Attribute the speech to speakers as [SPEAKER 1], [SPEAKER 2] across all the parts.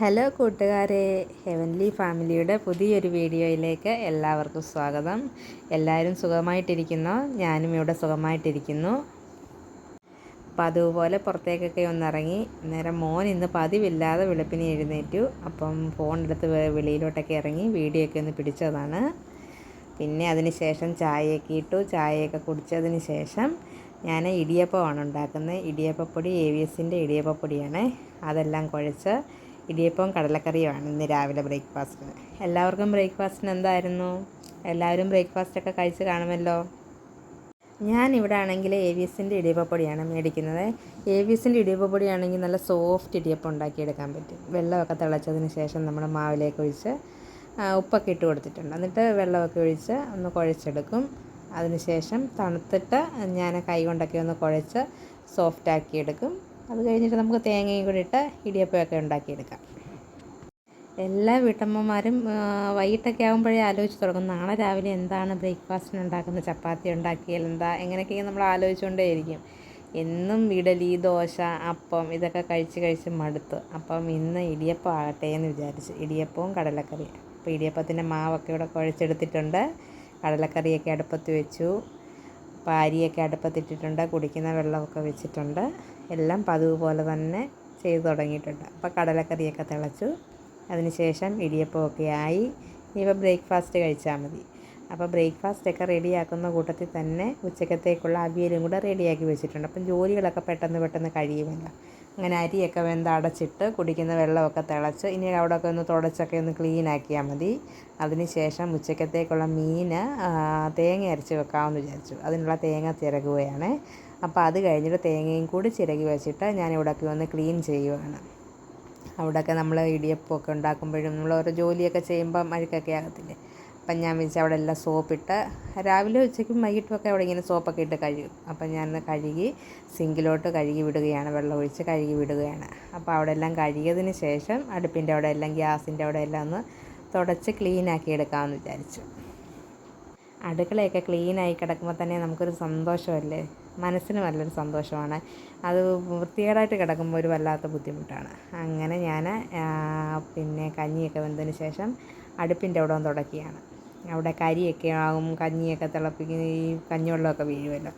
[SPEAKER 1] Hello കൂട്ടുകാരെ heavenly ഫാമിലിയുടെ പുതിയൊരു വീഡിയോയിലേക്ക് എല്ലാവർക്കും സ്വാഗതം. എല്ലാവരും സുഖമായിട്ടിരിക്കുന്നു? ഞാനും ഇവിടെ സുഖമായിട്ടിരിക്കുന്നു. അപ്പം അതുപോലെ പുറത്തേക്കൊക്കെ ഒന്നിറങ്ങി നേരം മോൻ ഇന്ന് പതിവില്ലാതെ വെളുപ്പിന് എഴുന്നേറ്റു. അപ്പം ഫോൺ എടുത്ത് വെളിയിലോട്ടൊക്കെ ഇറങ്ങി വീഡിയോ ഒക്കെ ഒന്ന് പിടിച്ചതാണ്. പിന്നെ അതിന് ശേഷം ചായയൊക്കെ ഇട്ടു. ചായയൊക്കെ കുടിച്ചതിന് ശേഷം ഞാൻ ഇടിയപ്പമാണ് ഉണ്ടാക്കുന്നത്. ഇടിയപ്പപ്പൊടി എ വി എസിന്റെ ഇടിയപ്പപ്പൊടിയാണ്. അതെല്ലാം കുഴച്ച് ഇടിയപ്പവും കടലക്കറിയുമാണ് ഇന്ന് രാവിലെ ബ്രേക്ക്ഫാസ്റ്റിന്. എല്ലാവർക്കും ബ്രേക്ക്ഫാസ്റ്റിന് എന്തായിരുന്നു? എല്ലാവരും ബ്രേക്ക്ഫാസ്റ്റൊക്കെ കഴിച്ച് കാണുമല്ലോ? ഞാൻ ഇവിടെ ആണെങ്കിൽ എ വി എസിന്റെ ഇടിയപ്പപ്പൊടിയാണ് മേടിക്കുന്നത്. എ വി എസിന്റെ ഇടിയപ്പപ്പൊടിയാണെങ്കിൽ നല്ല സോഫ്റ്റ് ഇടിയപ്പം ഉണ്ടാക്കിയെടുക്കാൻ പറ്റും. വെള്ളമൊക്കെ തിളച്ചതിന് ശേഷം നമ്മൾ മാവിലേക്ക് ഒഴിച്ച് ഉപ്പൊക്കെ ഇട്ട് കൊടുത്തിട്ടുണ്ട്. എന്നിട്ട് വെള്ളമൊക്കെ ഒഴിച്ച് ഒന്ന് കുഴച്ചെടുക്കും. അതിനുശേഷം തണുത്തിട്ട് ഞാൻ കൈ കൊണ്ടൊക്കെ ഒന്ന് കുഴച്ച് സോഫ്റ്റ് ആക്കിയെടുക്കും. അത് കഴിഞ്ഞിട്ട് നമുക്ക് തേങ്ങയും കൂടി ഇട്ട് ഇടിയപ്പമൊക്കെ ഉണ്ടാക്കിയെടുക്കാം. എല്ലാ വീട്ടമ്മമാരും വൈകിട്ടൊക്കെ ആകുമ്പോഴേ ആലോചിച്ച് തുടങ്ങും നാളെ രാവിലെ എന്താണ് ബ്രേക്ക്ഫാസ്റ്റിന് ഉണ്ടാക്കുന്നത് ചപ്പാത്തി ഉണ്ടാക്കിയാൽ എന്താ എങ്ങനെയൊക്കെ നമ്മൾ ആലോചിച്ചുകൊണ്ടേയിരിക്കും. എന്നും ഇഡലി ദോശ അപ്പം ഇതൊക്കെ കഴിച്ച് കഴിച്ച് മടുത്ത്. അപ്പം ഇന്ന് ഇടിയപ്പം ആകട്ടെ എന്ന് വിചാരിച്ച് ഇടിയപ്പവും കടലക്കറി അപ്പോൾ ഇടിയപ്പത്തിന്റെ മാവൊക്കെ ഇവിടെ കുഴച്ചെടുത്തിട്ടുണ്ട്. കടലക്കറിയൊക്കെ അടുപ്പത്ത് വെച്ചു. അപ്പോൾ അരിയൊക്കെ അടുപ്പത്തിട്ടിട്ടുണ്ട്. കുടിക്കുന്ന വെള്ളമൊക്കെ വെച്ചിട്ടുണ്ട്. എല്ലാം പതിവ് പോലെ തന്നെ ചെയ്തു തുടങ്ങിയിട്ടുണ്ട്. അപ്പോൾ കടലക്കറിയൊക്കെ തിളച്ചു. അതിനുശേഷം ഇടിയപ്പമൊക്കെ ആയി. ഇനിയിപ്പോൾ ബ്രേക്ക്ഫാസ്റ്റ് കഴിച്ചാൽ മതി. അപ്പോൾ ബ്രേക്ക്ഫാസ്റ്റൊക്കെ റെഡിയാക്കുന്ന കൂട്ടത്തിൽ തന്നെ ഉച്ചക്കത്തേക്കുള്ള അവിയലും കൂടെ റെഡിയാക്കി വെച്ചിട്ടുണ്ട്. അപ്പം ജോലികളൊക്കെ പെട്ടെന്ന് പെട്ടെന്ന് കഴിയുമല്ലോ. അങ്ങനെ അരിയൊക്കെ വെന്ത് അടച്ചിട്ട് കുടിക്കുന്ന വെള്ളമൊക്കെ തിളച്ച് ഇനി അവിടെയൊക്കെ ഒന്ന് തുടച്ചൊക്കെ ഒന്ന് ക്ലീൻ ആക്കിയാൽ മതി. അതിനുശേഷം ഉച്ചക്കത്തേക്കുള്ള മീൻ തേങ്ങ അരച്ച് വെക്കാമെന്ന് വിചാരിച്ചു. അതിനുള്ള തേങ്ങ ചിരകുകയാണ് അപ്പോൾ അത് കഴിഞ്ഞിട്ട് തേങ്ങയും കൂടി ചിരകി വെച്ചിട്ട് ഞാൻ ഇവിടെയൊക്കെ ഒന്ന് ക്ലീൻ ചെയ്യുവാണ്. അവിടെയൊക്കെ നമ്മൾ ഇടിയപ്പമൊക്കെ ഉണ്ടാക്കുമ്പോഴും നമ്മൾ ഓരോ ജോലിയൊക്കെ ചെയ്യുമ്പോൾ അഴുക്കൊക്കെ ആകത്തില്ലേ? അപ്പം ഞാൻ വിളിച്ച് അവിടെ എല്ലാം സോപ്പിട്ട് രാവിലെ ഉച്ചയ്ക്കും വൈകിട്ടുമൊക്കെ അവിടെ ഇങ്ങനെ സോപ്പൊക്കെ ഇട്ട് കഴുകും. അപ്പം ഞാൻ കഴുകി സിങ്കിലോട്ട് കഴുകി വിടുകയാണ് വെള്ളം ഒഴിച്ച് കഴുകി വിടുകയാണ്. അപ്പോൾ അവിടെ എല്ലാം കഴുകിയതിന് ശേഷം അടുപ്പിന്റെ അവിടെ എല്ലാം ഗ്യാസിന്റെ അവിടെ എല്ലാം ഒന്ന് തുടച്ച് ക്ലീനാക്കി എടുക്കാമെന്ന് വിചാരിച്ചു. അടുക്കളയൊക്കെ ക്ലീനായി കിടക്കുമ്പോൾ തന്നെ നമുക്കൊരു സന്തോഷമല്ലേ? മനസ്സിന് നല്ലൊരു സന്തോഷമാണ്. അത് വൃത്തികേടായിട്ട് കിടക്കുമ്പോൾ ഒരു വല്ലാത്ത ബുദ്ധിമുട്ടാണ്. അങ്ങനെ ഞാൻ പിന്നെ കഞ്ഞിയൊക്കെ വെന്തതിന് ശേഷം അടുപ്പിന്റെ അവിടെ തുടക്കുകയാണ്. അവിടെ കരിയൊക്കെ ആകും കഞ്ഞിയൊക്കെ തിളപ്പിക്കുന്ന ഈ കഞ്ഞിവെള്ളമൊക്കെ വീഴുമല്ലോ.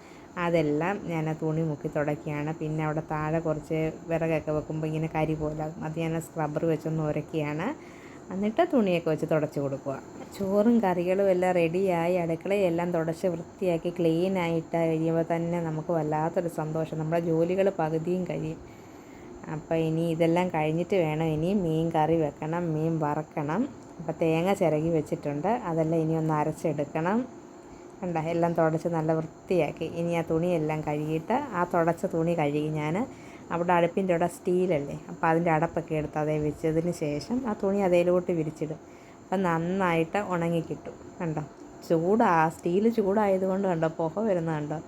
[SPEAKER 1] അതെല്ലാം ഞാൻ ആ തുണി മുക്കി തുടക്കുകയാണ് പിന്നെ അവിടെ താഴെ കുറച്ച് വിറകൊക്കെ വെക്കുമ്പോൾ ഇങ്ങനെ കരി പോലാകും അത് ഞാൻ സ്ക്രബ്ബർ വെച്ചൊന്ന് ഉരയ്ക്കുകയാണ്. എന്നിട്ട് തുണിയൊക്കെ വെച്ച് തുടച്ച് കൊടുക്കുക. ചോറും കറികളും എല്ലാം റെഡിയായി അടുക്കളയെല്ലാം തുടച്ച് വൃത്തിയാക്കി ക്ലീൻ ആയിട്ട് കഴിയുമ്പോൾ തന്നെ നമുക്ക് വല്ലാത്തൊരു സന്തോഷം. നമ്മുടെ ജോലികൾ പകുതിയും കഴിയും. അപ്പോൾ ഇനി ഇതെല്ലാം കഴിഞ്ഞിട്ട് വേണം ഇനി മീൻ കറി വെക്കണം മീൻ വറക്കണം. അപ്പോൾ തേങ്ങ ചിരകി വെച്ചിട്ടുണ്ട്. അതെല്ലാം ഇനി ഒന്ന് അരച്ചെടുക്കണം. കണ്ട? എല്ലാം തുടച്ച് നല്ല വൃത്തിയാക്കി. ഇനി ആ തുണിയെല്ലാം കഴുകിയിട്ട് ആ തുടച്ച തുണി കഴുകി ഞാൻ അവിടെ അടുപ്പിന്റെ അവിടെ സ്റ്റീലല്ലേ? അപ്പോൾ അതിന്റെ അടപ്പൊക്കെ എടുത്ത് അതേ വെച്ചതിന് ശേഷം ആ തുണി അതേലോട്ട് വിരിച്ചിടും. അപ്പം നന്നായിട്ട് ഉണങ്ങി കിട്ടും. കണ്ടോ? ചൂടാ. സ്റ്റീൽ ചൂടായതുകൊണ്ട് കണ്ടോ? പുക വരുന്നത് കണ്ടോ?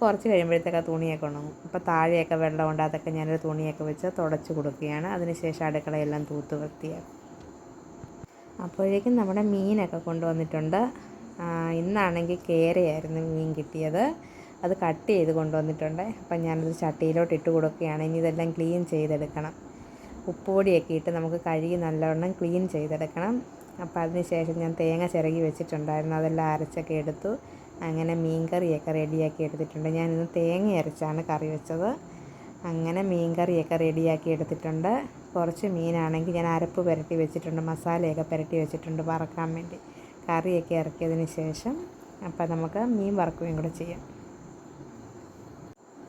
[SPEAKER 1] കുറച്ച് കഴിയുമ്പോഴത്തേക്ക് ആ തുണിയൊക്കെ ഉണങ്ങും. അപ്പോൾ താഴെയൊക്കെ വെള്ളമുണ്ട് അതൊക്കെ ഞാനൊരു തുണിയൊക്കെ വെച്ച് തുടച്ച് കൊടുക്കുകയാണ്. അതിനുശേഷം അടുക്കളയെല്ലാം തൂത്ത് വൃത്തിയാക്കും. അപ്പോഴേക്കും നമ്മുടെ മീനൊക്കെ കൊണ്ടുവന്നിട്ടുണ്ട്. ഇന്നാണെങ്കിൽ കേരയായിരുന്നു മീൻ കിട്ടിയത്. അത് കട്ട് ചെയ്ത് കൊണ്ടുവന്നിട്ടുണ്ട്. അപ്പം ഞാനത് ചട്ടിയിലോട്ട് ഇട്ട് കൊടുക്കുകയാണ്. ഇനി ഇതെല്ലാം ക്ലീൻ ചെയ്തെടുക്കണം. ഉപ്പുപൊടിയൊക്കെ ഇട്ട് നമുക്ക് കഴുകി നല്ലവണ്ണം ക്ലീൻ ചെയ്തെടുക്കണം. അപ്പോൾ അതിന് ശേഷം ഞാൻ തേങ്ങ ചിരകി വെച്ചിട്ടുണ്ടായിരുന്നു. അതെല്ലാം അരച്ചൊക്കെ എടുത്തു. അങ്ങനെ മീൻ കറിയൊക്കെ റെഡിയാക്കി എടുത്തിട്ടുണ്ട്. ഞാനിന്ന് തേങ്ങ അരച്ചാണ് കറി വെച്ചത്. അങ്ങനെ മീൻ കറിയൊക്കെ റെഡിയാക്കി എടുത്തിട്ടുണ്ട്. കുറച്ച് മീനാണെങ്കിൽ ഞാൻ അരപ്പ് പുരട്ടി വെച്ചിട്ടുണ്ട് മസാലയൊക്കെ പുരട്ടി വെച്ചിട്ടുണ്ട് വറക്കാൻ വേണ്ടി. കറിയൊക്കെ ഇറക്കിയതിന് ശേഷം അപ്പം നമുക്ക് മീൻ വറക്കുകയും കൂടെ ചെയ്യാം.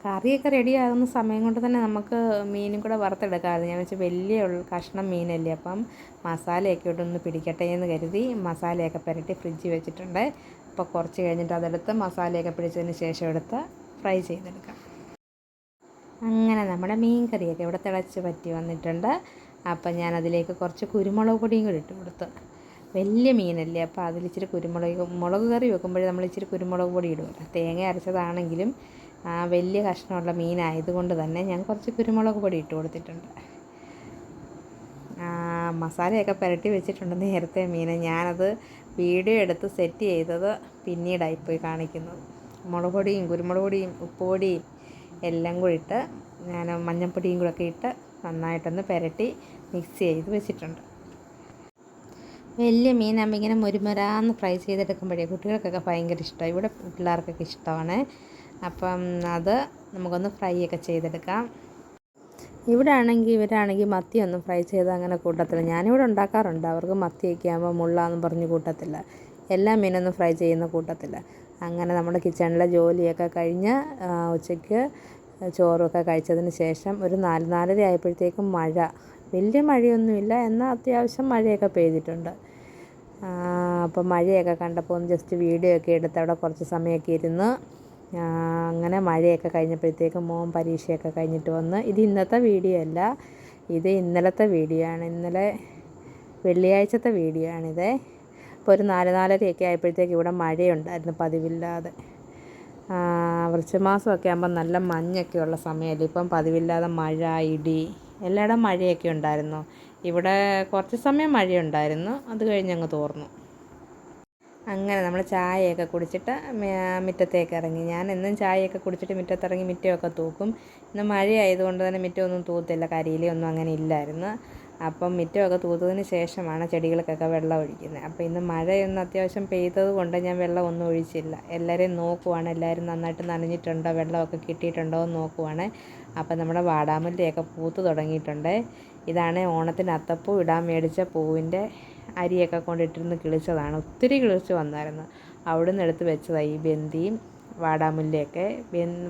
[SPEAKER 1] കറിയൊക്കെ റെഡിയാകുന്ന സമയം കൊണ്ട് തന്നെ നമുക്ക് മീനും കൂടെ വറുത്തെടുക്കാതെ ഞാൻ വെച്ചാൽ വലിയ കഷ്ണം മീനല്ലേ അപ്പം മസാലയൊക്കെ ഇട്ടൊന്ന് പിടിക്കട്ടെ എന്ന് കരുതി മസാലയൊക്കെ പുരട്ടി ഫ്രിഡ്ജിൽ വെച്ചിട്ടുണ്ട്. അപ്പോൾ കുറച്ച് കഴിഞ്ഞിട്ട് അതെടുത്ത് മസാലയൊക്കെ പിടിച്ചതിന് ശേഷം എടുത്ത് ഫ്രൈ ചെയ്തെടുക്കാം. അങ്ങനെ നമ്മുടെ മീൻ കറിയൊക്കെ ഇവിടെ തിളച്ച് പറ്റി വന്നിട്ടുണ്ട്. അപ്പം ഞാൻ അതിലേക്ക് കുറച്ച് കുരുമുളക് പൊടിയും കൂടി ഇട്ട് കൊടുത്തു. വലിയ മീനല്ലേ അപ്പോൾ അതിലിച്ചിരി കുരുമുളക് മുളക് കറി വെക്കുമ്പോൾ നമ്മൾ ഇച്ചിരി കുരുമുളക് പൊടി ഇടുമല്ലോ തേങ്ങ അരച്ചതാണെങ്കിലും ആ, വലിയ കഷ്ണമുള്ള മീനായതുകൊണ്ട് തന്നെ ഞാൻ കുറച്ച് കുരുമുളക് പൊടി ഇട്ട് കൊടുത്തിട്ടുണ്ട്. മസാലയൊക്കെ പുരട്ടി വെച്ചിട്ടുണ്ട് നേരത്തെ മീൻ ഞാനത് വീഡിയോ എടുത്ത് സെറ്റ് ചെയ്തത് പിന്നീടായിപ്പോയി കാണിക്കുന്നത്. മുളക് പൊടിയും കുരുമുളക് പൊടിയും ഉപ്പ് പൊടിയും എല്ലാം കൂടി ഇട്ട് ഞാൻ മഞ്ഞൾപ്പൊടിയും കൂടെ ഒക്കെ ഇട്ട് നന്നായിട്ടൊന്ന് പുരട്ടി മിക്സ് ചെയ്ത് വെച്ചിട്ടുണ്ട്. വലിയ മീനാകുമ്പോൾ ഇങ്ങനെ മുരുമരാന്ന് ഫ്രൈ ചെയ്തെടുക്കുമ്പോഴേ കുട്ടികൾക്കൊക്കെ ഭയങ്കര ഇഷ്ടമാണ് ഇവിടെ പിള്ളേർക്കൊക്കെ ഇഷ്ടമാണ്. അപ്പം അത് നമുക്കൊന്ന് ഫ്രൈ ഒക്കെ ചെയ്തെടുക്കാം. ഇവിടെ ആണെങ്കിൽ ഇവരാണെങ്കിൽ മത്തിയൊന്നും ഫ്രൈ ചെയ്ത് അങ്ങനെ കൂട്ടത്തില്ല. ഞാനിവിടെ ഉണ്ടാക്കാറുണ്ട്. അവർക്ക് മത്തിയൊക്കെ ആകുമ്പോൾ മുള്ളാന്ന് പറഞ്ഞ് കൂട്ടത്തില്ല. എല്ലാ മീനൊന്നും ഫ്രൈ ചെയ്യുന്ന കൂട്ടത്തില്ല. അങ്ങനെ നമ്മുടെ കിച്ചണിലെ ജോലിയൊക്കെ കഴിഞ്ഞ് ഉച്ചയ്ക്ക് ചോറൊക്കെ കഴിച്ചതിന് ശേഷം ഒരു നാല് നാലര ആയപ്പോഴത്തേക്കും മഴ. വലിയ മഴയൊന്നുമില്ല എന്നാൽ അത്യാവശ്യം മഴയൊക്കെ പെയ്തിട്ടുണ്ട്. അപ്പോൾ മഴയൊക്കെ കണ്ടപ്പോൾ ഒന്ന് ജസ്റ്റ് വീഡിയോ ഒക്കെ എടുത്ത് അവിടെ കുറച്ച് സമയമൊക്കെ ഇരുന്ന് അങ്ങനെ മഴയൊക്കെ കഴിഞ്ഞപ്പോഴത്തേക്കും മോൻ പരീക്ഷയൊക്കെ കഴിഞ്ഞിട്ട് വന്ന് ഇത് ഇന്നത്തെ വീഡിയോ അല്ല ഇത് ഇന്നലത്തെ വീഡിയോ ആണ് ഇന്നലെ വെള്ളിയാഴ്ചത്തെ വീഡിയോ ആണിത് അപ്പോൾ ഒരു നാല് നാലരയൊക്കെ ആയപ്പോഴത്തേക്ക് ഇവിടെ മഴയുണ്ടായിരുന്നു പതിവില്ലാതെ. വൃശ്ചമാസമൊക്കെ ആകുമ്പോൾ നല്ല മഞ്ഞൊക്കെ ഉള്ള സമയമല്ലേ? ഇപ്പം പതിവില്ലാതെ മഴ ഇടി എല്ലായിടം മഴയൊക്കെ ഉണ്ടായിരുന്നു. ഇവിടെ കുറച്ച് സമയം മഴയുണ്ടായിരുന്നു. അത് കഴിഞ്ഞ് അങ്ങ് തോർന്നു. അങ്ങനെ നമ്മൾ ചായയൊക്കെ കുടിച്ചിട്ട് മുറ്റത്തേക്ക് ഇറങ്ങി. ഞാൻ എന്നും ചായയൊക്കെ കുടിച്ചിട്ട് മുറ്റത്തിറങ്ങി മുറ്റമൊക്കെ തൂക്കും. ഇന്ന് മഴയായതുകൊണ്ട് തന്നെ മുറ്റമൊന്നും തൂത്തില്ല. കരിയിലൊന്നും അങ്ങനെ ഇല്ലായിരുന്നു. അപ്പം മുറ്റമൊക്കെ തൂത്തതിന് ശേഷമാണ് ചെടികൾക്കൊക്കെ വെള്ളം ഒഴിക്കുന്നത്. അപ്പോൾ ഇന്ന് മഴയൊന്നും അത്യാവശ്യം പെയ്തത് കൊണ്ട് ഞാൻ വെള്ളം ഒന്നും ഒഴിച്ചില്ല. എല്ലാവരെയും നോക്കുവാണ്. എല്ലാവരും നന്നായിട്ട് നനഞ്ഞിട്ടുണ്ടോ? വെള്ളമൊക്കെ കിട്ടിയിട്ടുണ്ടോ എന്ന് നോക്കുവാണ്. അപ്പം നമ്മുടെ വാടാമല്ലിയൊക്കെ പൂത്ത് തുടങ്ങിയിട്ടുണ്ട്. ഇതാണ് ഓണത്തിന് അത്തപ്പൂ ഇടാൻ മേടിച്ച പൂവിന്റെ അരിയൊക്കെ കൊണ്ടിട്ടിരുന്ന് കിളിച്ചതാണ്. ഒത്തിരി കിളിച്ച് വന്നായിരുന്നു. അവിടെ നിന്ന് എടുത്ത് വെച്ചതാണ് ഈ ബന്ദിയും വാടാമുല്ലയൊക്കെ.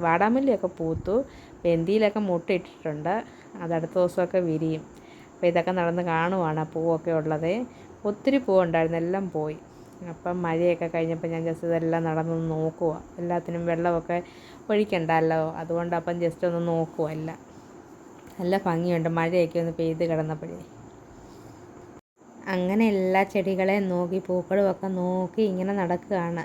[SPEAKER 1] വാടാമുല്ലയൊക്കെ പൂത്തു. ബന്ദിയിലൊക്കെ മുട്ടയിട്ടിട്ടുണ്ട് അത് അടുത്ത ദിവസമൊക്കെ വിരിയും. അപ്പോൾ ഇതൊക്കെ നടന്ന് കാണുവാണ് പൂവൊക്കെ ഉള്ളത്. ഒത്തിരി പൂവുണ്ടായിരുന്നു എല്ലാം പോയി. അപ്പം മഴയൊക്കെ കഴിഞ്ഞപ്പോൾ ഞാൻ ജസ്റ്റ് ഇതെല്ലാം നടന്നൊന്ന് നോക്കുക എല്ലാത്തിനും വെള്ളമൊക്കെ ഒഴിക്കണ്ടല്ലോ അതുകൊണ്ട് അപ്പം ജസ്റ്റ് ഒന്ന് നോക്കുക എല്ലാം. നല്ല ഭംഗിയുണ്ട് മഴയൊക്കെ ഒന്ന് പെയ്ത് കിടന്നപ്പോഴേ. അങ്ങനെ എല്ലാ ചെടികളെയും നോക്കി പൂക്കളും ഒക്കെ നോക്കി ഇങ്ങനെ നടക്കുകയാണ്.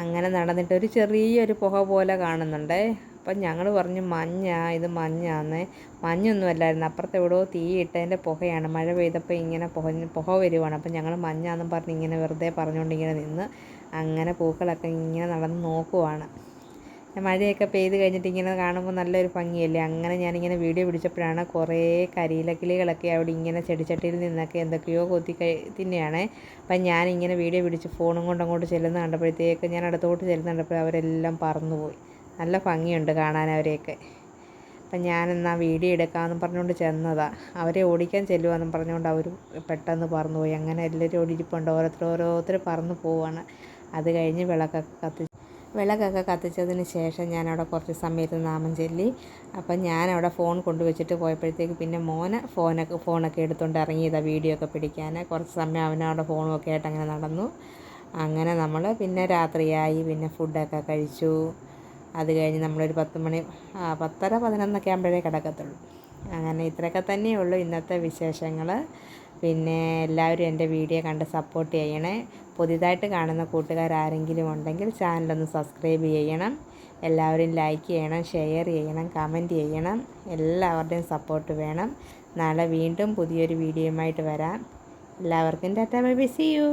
[SPEAKER 1] അങ്ങനെ നടന്നിട്ട് ഒരു ചെറിയൊരു പുക പോലെ കാണുന്നുണ്ട്. അപ്പം ഞങ്ങൾ പറഞ്ഞു മഞ്ഞ ഇത് മഞ്ഞാന്ന്. മഞ്ഞൊന്നും അല്ലായിരുന്നു. അപ്പുറത്ത് എവിടെയോ തീയിട്ടതിന്റെ പുകയാണ്. മഴ പെയ്തപ്പോൾ ഇങ്ങനെ പുക പുക വരുവാണ്. അപ്പം ഞങ്ങൾ മഞ്ഞാന്നും പറഞ്ഞ് ഇങ്ങനെ വെറുതെ പറഞ്ഞുകൊണ്ട് ഇങ്ങനെ നിന്ന് അങ്ങനെ പൂക്കളൊക്കെ ഇങ്ങനെ നടന്ന് നോക്കുവാണ്. മഴയൊക്കെ പെയ്ത് കഴിഞ്ഞിട്ട് ഇങ്ങനെ കാണുമ്പോൾ നല്ലൊരു ഭംഗിയല്ലേ? അങ്ങനെ ഞാനിങ്ങനെ വീഡിയോ പിടിച്ചപ്പോഴാണ് കുറേ കരിയില കിളികളൊക്കെ അവിടെ ഇങ്ങനെ ചെടിച്ചട്ടിയിൽ നിന്നൊക്കെ എന്തൊക്കെയോ കൊത്തി തന്നെയാണ്. അപ്പം ഞാനിങ്ങനെ വീഡിയോ പിടിച്ച് ഫോണും കൊണ്ട് അങ്ങോട്ട് ചെല്ലുന്ന കണ്ടപ്പോഴത്തേക്ക് ഞാൻ അടുത്തോട്ട് ചെല്ലുന്ന കണ്ടപ്പോൾ അവരെല്ലാം പറന്നുപോയി. നല്ല ഭംഗിയുണ്ട് കാണാൻ അവരെയൊക്കെ. അപ്പം ഞാനെന്നാ വീഡിയോ എടുക്കാമെന്ന് പറഞ്ഞുകൊണ്ട് ചെന്നതാണ് അവരെ ഓടിക്കാൻ ചെല്ലുവാന്നും പറഞ്ഞുകൊണ്ട് അവർ പെട്ടെന്ന് പറന്നുപോയി. അങ്ങനെ എല്ലാവരും ഓടിയിരിപ്പുണ്ട്. ഓരോരുത്തർ ഓരോരുത്തർ പറന്നു പോവാണ്. അത് കഴിഞ്ഞ് വിളക്കൊക്കെ കത്തി വിളക്കൊക്കെ കത്തിച്ചതിന് ശേഷം ഞാൻ അവിടെ കുറച്ച് സമയത്ത് നാമം ചൊല്ലി. അപ്പം ഞാൻ അവിടെ ഫോൺ കൊണ്ടുവച്ചിട്ട് പോയപ്പോഴത്തേക്ക് പിന്നെ മോനെ ഫോനൊക്കെ ഫോണൊക്കെ എടുത്തുകൊണ്ട് ഇറങ്ങിയതാണ് വീഡിയോ ഒക്കെ പിടിക്കാൻ കുറച്ച് സമയം അവനവിടെ ഫോണുമൊക്കെ ആയിട്ട് അങ്ങനെ നടന്നു. അങ്ങനെ നമ്മൾ പിന്നെ രാത്രിയായി. പിന്നെ ഫുഡൊക്കെ കഴിച്ചു. അത് കഴിഞ്ഞ് നമ്മളൊരു പത്ത് മണി പത്തര പതിനൊന്നൊക്കെ ആകുമ്പോഴേ കിടക്കത്തുള്ളൂ. അങ്ങനെ ഇത്രയൊക്കെ തന്നെയുള്ളൂ ഇന്നത്തെ വിശേഷങ്ങൾ പിന്നെ എല്ലാവരും എന്റെ വീഡിയോ കണ്ട് സപ്പോർട്ട് ചെയ്യണേ. പുതിയതായിട്ട് കാണുന്ന കൂട്ടുകാർ ആരെങ്കിലും ഉണ്ടെങ്കിൽ ചാനലൊന്ന് സബ്സ്ക്രൈബ് ചെയ്യണം. എല്ലാവരും ലൈക്ക് ചെയ്യണം ഷെയർ ചെയ്യണം കമന്റ് ചെയ്യണം. എല്ലാവരുടെയും സപ്പോർട്ട് വേണം. നാളെ വീണ്ടും പുതിയൊരു വീഡിയോയുമായിട്ട് വരാം. എല്ലാവർക്കും tata bye bye see you